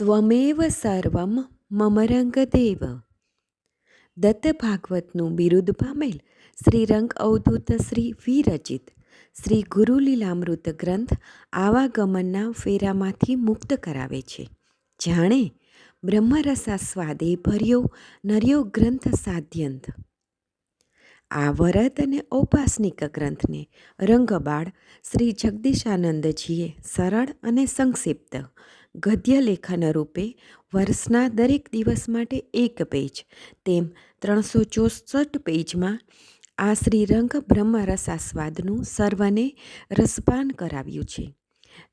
ત્વમેવ સર્વમ મમરંગદેવ દત્ત ભાગવતનું બિરુદ પામેલ શ્રી રંગ અવધૂત શ્રી વિરચિત શ્રી ગુરુલીલામૃત ગ્રંથ આવાગમનના ફેરામાંથી મુક્ત કરાવે છે જાણે બ્રહ્મરસાસ્વાદે ભર્યો નર્યો ગ્રંથ સાધ્યંત આ વરત અને ઔપાસનિક ગ્રંથને રંગબાળ શ્રી જગદીશાનંદજીએ સરળ અને સંક્ષિપ્ત ગદ્ય લેખન રૂપે વર્ષના દરેક દિવસ માટે એક પેજ. તેમ ત્રણસો ચોસઠ પેજમાં આ શ્રીરંગ બ્રહ્મરસાસ્વાદનું સર્વને રસપાન કરાવ્યું છે.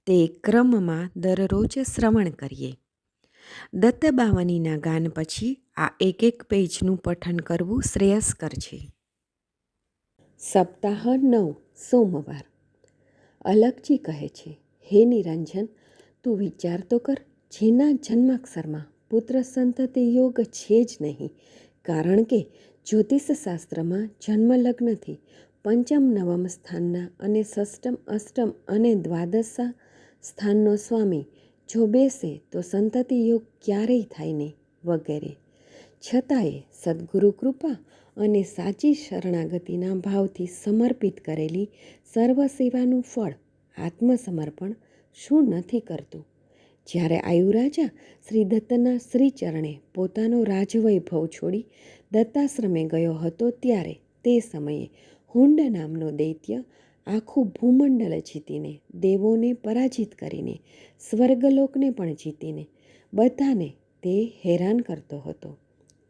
તે ક્રમમાં દરરોજ શ્રવણ કરીએ. દત્તબાવનીના ગાન પછી આ એક એક પેજનું પઠન કરવું શ્રેયસ્કર છે. સપ્તાહ નવ, સોમવાર. અલગજી કહે છે, હે નિરંજન તું વિચાર તો કર, જેના જન્માક્ષરમાં પુત્ર સંતતિ યોગ છે જ નહીં. કારણ કે જ્યોતિષ શાસ્ત્રમાં જન્મ લગ્નથી પંચમ, નવમ સ્થાનના અને ષષ્ટમ અષ્ટમ અને દ્વાદશા સ્થાનનો સ્વામી જો બેસે તો સંતતિ યોગ ક્યારેય થાય નહીં વગેરે. છતાંય સદગુરુ કૃપા અને સાચી શરણાગતિના ભાવથી સમર્પિત કરેલી સર્વ સેવાનું ફળ આત્મસમર્પણ શું નથી કરતું? જ્યારે આયુરાજા શ્રી દત્તના શ્રીચરણે પોતાનો રાજવૈભવ છોડી દત્તાશ્રમે ગયો હતો ત્યારે તે સમયે હુંડ નામનો દૈત્ય આખું ભૂમંડળ જીતીને, દેવોને પરાજિત કરીને, સ્વર્ગલોકને પણ જીતીને બધાને તે હેરાન કરતો હતો.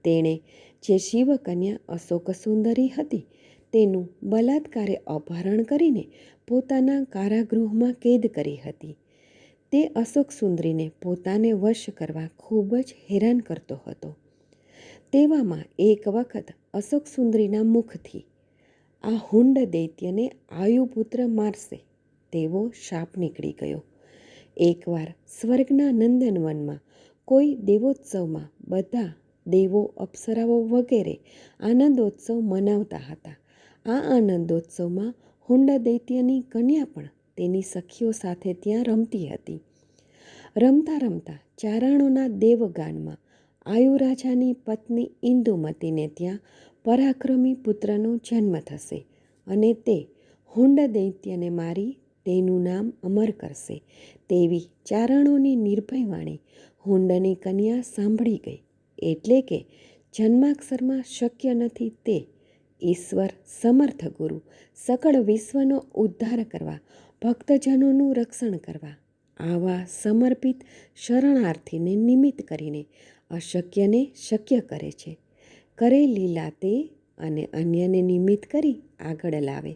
તેણે જે શિવકન્યા અશોક સુંદરી હતી તેનું બલાત્કારે અપહરણ કરીને પોતાના કારાગૃહમાં કેદ કરી હતી. તે અશોક સુંદરીને પોતાને વશ કરવા ખૂબ જ હેરાન કરતો હતો. તેવામાં એક વખત અશોક સુંદરીના મુખથી આ હુંડ દૈત્યને આયુપુત્ર મારશે તેવો શાપ નીકળી ગયો. એકવાર સ્વર્ગના નંદનવનમાં કોઈ દેવોત્સવમાં બધા દેવો અપ્સરાઓ વગેરે આનંદોત્સવ મનાવતા હતા. આ આનંદોત્સવમાં હુંડ દૈત્યની કન્યા પણ તેની સખીઓ સાથે ત્યાં રમતી હતી. રમતા રમતા ચારણોના દેવગાનમાં આયુ રાજાની પત્ની ઇન્દુમતીને ત્યાં પરાક્રમી પુત્રનો જન્મ થશે અને તે હુંડ દૈત્યને મારી તેનું નામ અમર કરશે તેવી ચારણોની નિર્ભય વાણી હુંડની કન્યા સાંભળી ગઈ. એટલે કે જન્માક્ષરમાં શક્ય નથી તે ઈશ્વર સમર્થ ગુરુ. સકળ વિશ્વનો ઉદ્ધાર કરવા, ભક્તજનોનું રક્ષણ કરવા, આવા સમર્પિત શરણાર્થીને નિમિત્ત કરીને અશક્યને શક્ય કરે છે. કરે લીલા તે અને અન્યને નિમિત્ત કરી આગળ લાવે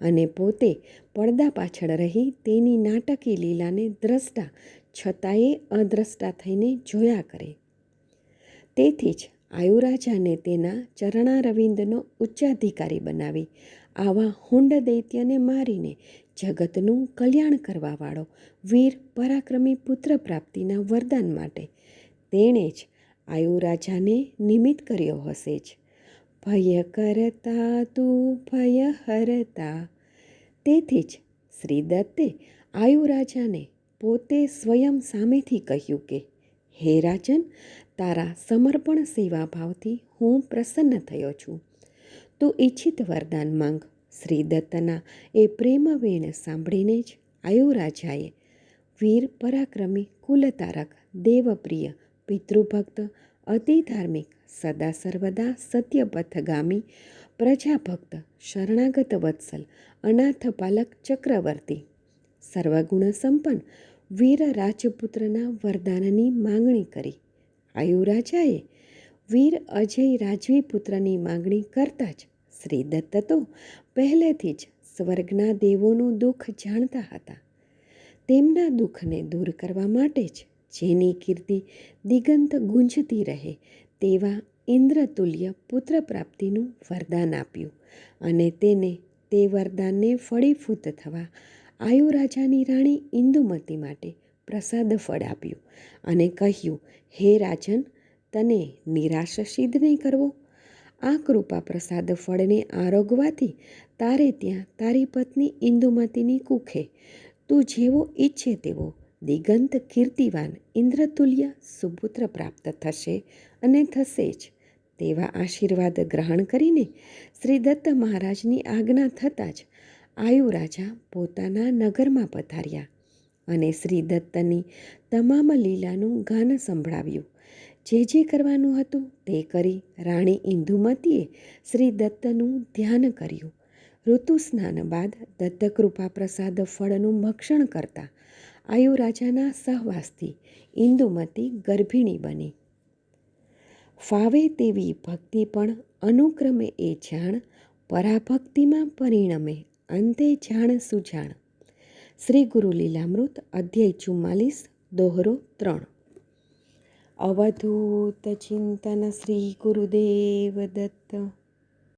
અને પોતે પડદા પાછળ રહી તેની નાટકી લીલાને દ્રષ્ટા, છતાંય અદ્રષ્ટા થઈને જોયા કરે. તેથી જ આયુરાજાને તેના ચરણારવિંદનો ઉચ્ચાધિકારી બનાવી. આવા હુંડ દૈત્યને મારીને જગતનું કલ્યાણ કરવાવાળો વીર પરાક્રમી પુત્ર પ્રાપ્તિના વરદાન માટે તેણે જ આયુરાજાને નિમિત્ત કર્યો હશે જ. ભય કરતા તું ભય હરતા. તેથી જ શ્રી દત્તે આયુરાજાને પોતે સ્વયં સામેથી કહ્યું કે, હે રાજન તારા સમર્પણ સેવા ભાવથી હું પ્રસન્ન થયો છું. તું ઈચ્છિત વરદાન માંગ. શ્રી દત્તના એ પ્રેમ વેણ સાંભળીને જ આયુરાજાએ વીર પરાક્રમી કુલતારક, દેવપ્રિય, પિતૃભક્ત, અતિ ધાર્મિક, સદા સર્વદા સત્યપથગામી, પ્રજાભક્ત, શરણાગત વત્સલ, અનાથ પાલક ચક્રવર્તી સર્વગુણ સંપન્ન વીર રાજપુત્રના વરદાનની માંગણી કરી. આયુરાજાએ વીર અજય રાજવી પુત્રની માંગણી કરતા જ શ્રી દત્ત તો પહેલેથી જ સ્વર્ગના દેવોનું દુઃખ જાણતા હતા. તેમના દુઃખને દૂર કરવા માટે જ જેની કીર્તિ દિગંત ગુંજતી રહે તેવા ઇન્દ્રતુલ્ય પુત્ર પ્રાપ્તિનું વરદાન આપ્યું અને તેને તે વરદાનને ફળીફૂત થવા આયુ રાજાની રાણી ઇન્દુમતી માટે પ્રસાદ ફળ આપ્યું અને કહ્યું, હે રાજન, તને નિરાશ સિદ્ધ નહીં કરવો? આ કૃપા પ્રસાદ ફળને આરોગવાથી તારે ત્યાં તારી પત્ની ઇન્દુમતીની કુખે. તું જેવો ઈચ્છે તેવો દિગંત કીર્તિવાન ઇન્દ્રતુલ્ય સુપુત્ર પ્રાપ્ત થશે અને થશે જ. તેવા આશીર્વાદ ગ્રહણ કરીને શ્રી દત્ત મહારાજની આજ્ઞા થતાં જ આયુ રાજા પોતાના નગરમાં પધાર્યા. અને શ્રી દત્તની તમામ લીલાનું ગાન સંભળાવ્યું. જે જે કરવાનું હતું તે કરી રાણી ઇન્દુમતીએ શ્રી દત્તનું ધ્યાન કર્યું. ઋતુ સ્નાન બાદ દત્તકૃપા પ્રસાદ ફળનું ભક્ષણ કરતા આયુ રાજાના સહવાસથી ઇન્દુમતી ગર્ભિણી બની. ફાવે તેવી ભક્તિ પણ અનુક્રમે એ જાણ, પરાભક્તિમાં પરિણમે અંતે જાણ સુજાણ. શ્રી ગુરુ લીલામૃત અધ્યાય ચુમ્માલીસ દોહરો ત્રણ. અવધૂત ચિંતન શ્રી ગુરુદેવ દત્ત.